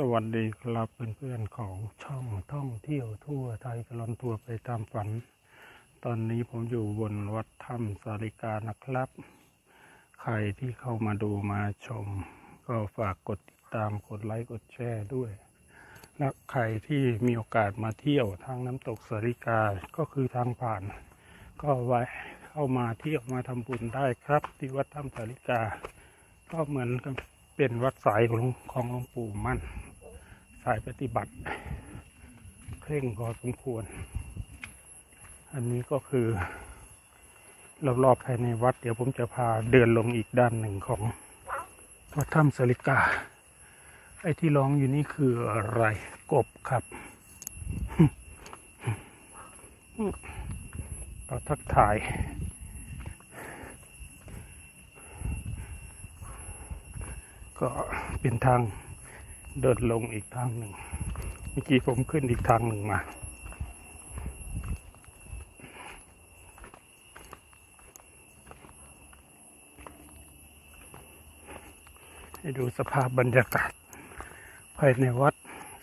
สวัสดีครับเพื่อนๆของช่องท่องเที่ยวทั่วไทยตลอดทัวร์ไปตามฝัน ตอนนี้ผมอยู่บนวัดถ้ำสาริกานะครับ ใครที่เข้ามาดูมาชม ก็ฝากกดติดตามกดไลค์กดแชร์ด้วย และใครที่มีโอกาสมาเที่ยวทางน้ำตกสาริกาก็คือทางผ่าน ก็ไว้เข้ามาเที่ยวมาทำบุญได้ครับ ที่วัดถ้ำสาริกา ก็เหมือนกับ เป็นวัดสายของของหลวงปู่มั่น สายปฏิบัติ เคร่งพอสมควร อันนี้ก็คือรอบๆภายในวัด เดี๋ยวผมจะพาเดินลงอีกด้านหนึ่งของวัดถ้ำสาริกา ไอ้ที่ร้องอยู่นี่คืออะไรกบครับก็ทักทาย ก็เป็นทางเดินลงอีกทางหนึ่งเมื่อกี้ผมขึ้นอีกทางหนึ่งมาให้ดูสภาพบรรยากาศ ภายในวัด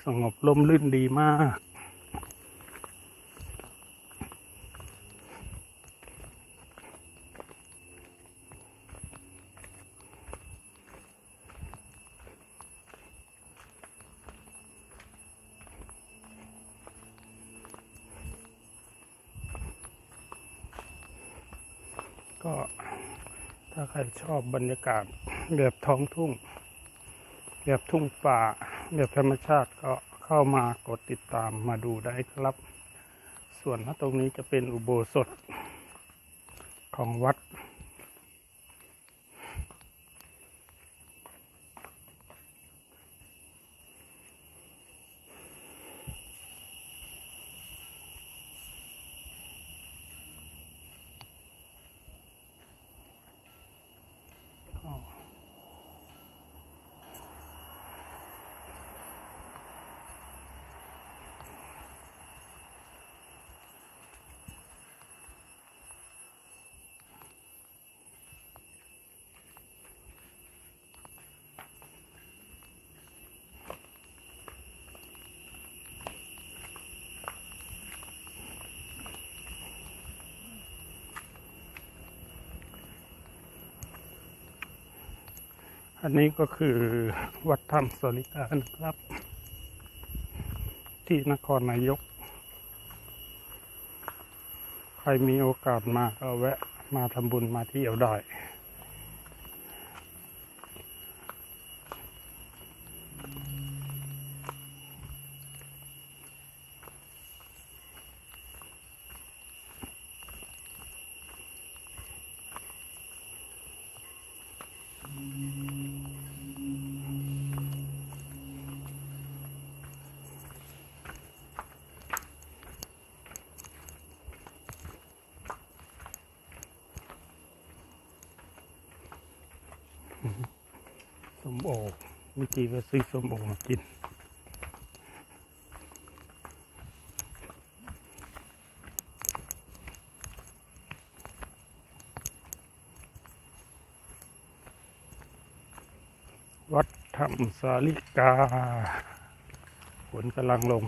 สงบร่มรื่นดีมาก ก็ถ้าใครชอบบรรยากาศแบบท้องทุ่ง แบบทุ่งป่า แบบธรรมชาติก็เข้ามากดติดตามมาดูได้ครับ ส่วนถ้าตรงนี้จะเป็นอุโบสถของวัด อันนี้ก็คือวัดถ้ำสริกานะครับ ที่นครนายก ใครมีโอกาสมาก็แวะมาทำบุญมาเที่ยวได้ ส้มโอเมื่อกี้ก็ซื้อส้มโอมากิน วัดธรรมสาลิกาฝนกำลังลง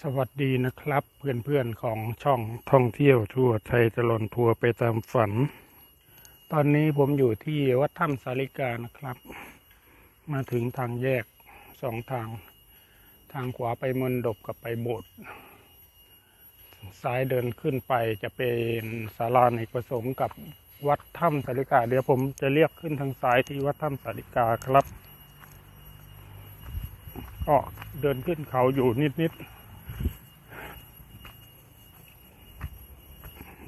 สวัสดีนะครับเพื่อนๆของช่องท่องเที่ยวทั่วไทยตลอนทัวร์ไปตามฝัน ตอนนี้ผมอยู่ที่วัดถ้ำสาลิกานะครับ มาถึงทางแยกสองทาง ทางขวาไปมนดบกับไปโบสถ์ซ้ายเดินขึ้นไปจะเป็นศาลาในกประสงค์กับวัดถ้ำสาลิกา เดี๋ยวผมจะเรียกขึ้นทางซ้ายที่วัดถ้ำสาลิกาครับ ก็เดินขึ้นเขาอยู่นิดๆ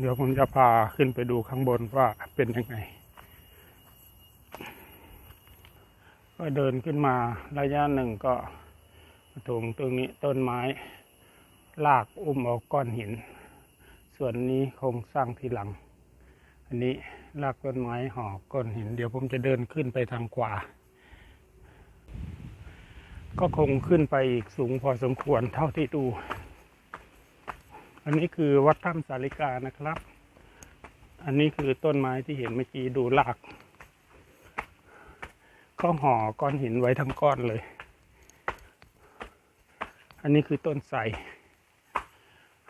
เดี๋ยวผมจะพาขึ้นไปดูข้างบนว่าเป็นยังไง ก็เดินขึ้นมาระยะหนึ่งก็ถึงตรงนี้ต้นไม้ลากอุ้มเอาก้อนหิน ส่วนนี้โครงสร้างทีหลัง อันนี้ลากต้นไม้ห่อก้อนหิน เดี๋ยวผมจะเดินขึ้นไปทางขวา ก็คงขึ้นไปอีกสูงพอสมควรเท่าที่ดู อันนี้คือวัดถ้ำสาลิกานะครับ อันนี้คือต้นไม้ที่เห็นเมื่อกี้ดูรากก็เขาห่อก้อนหินไว้ทั้งก้อนเลย อันนี้คือต้นไทร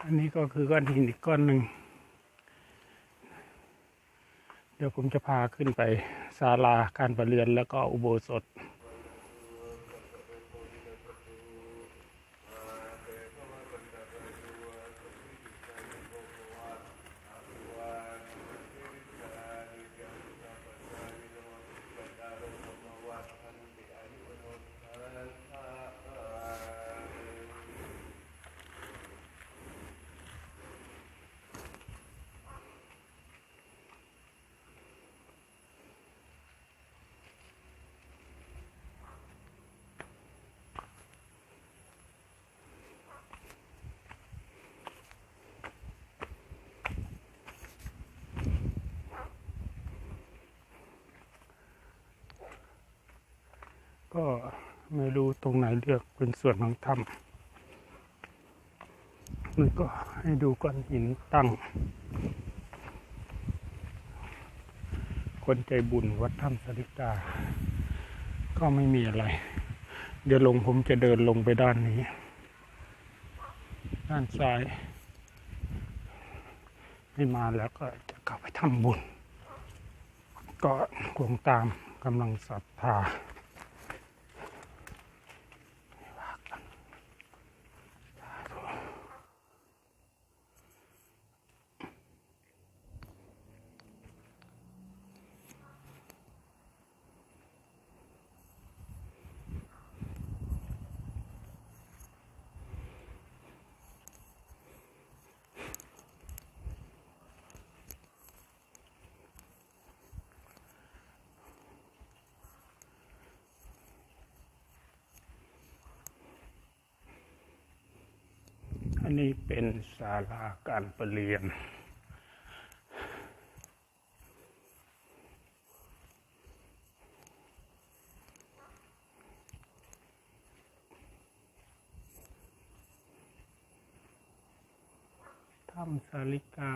อันนี้ก็คือก้อนหินอีกก้อนหนึ่ง เดี๋ยวผมจะพาขึ้นไปศาลาการประเรียนแล้วก็อุโบสถ ก็ไม่รู้ตรงไหนเลือกเป็นส่วนของถ้ำมันก็ให้ดูก้อนหินตั้ง คนใจบุญวัดถ้ำสริกา ก็ไม่มีอะไร เดี๋ยวลงผมจะเดินลงไปด้านนี้ ด้านซ้ายไม่มาแล้วก็จะเข้าไปทำบุญ ก็คงตามกำลังศรัทธา อันนี้เป็นศาลาการประเรียน ถ้ำสาลิกา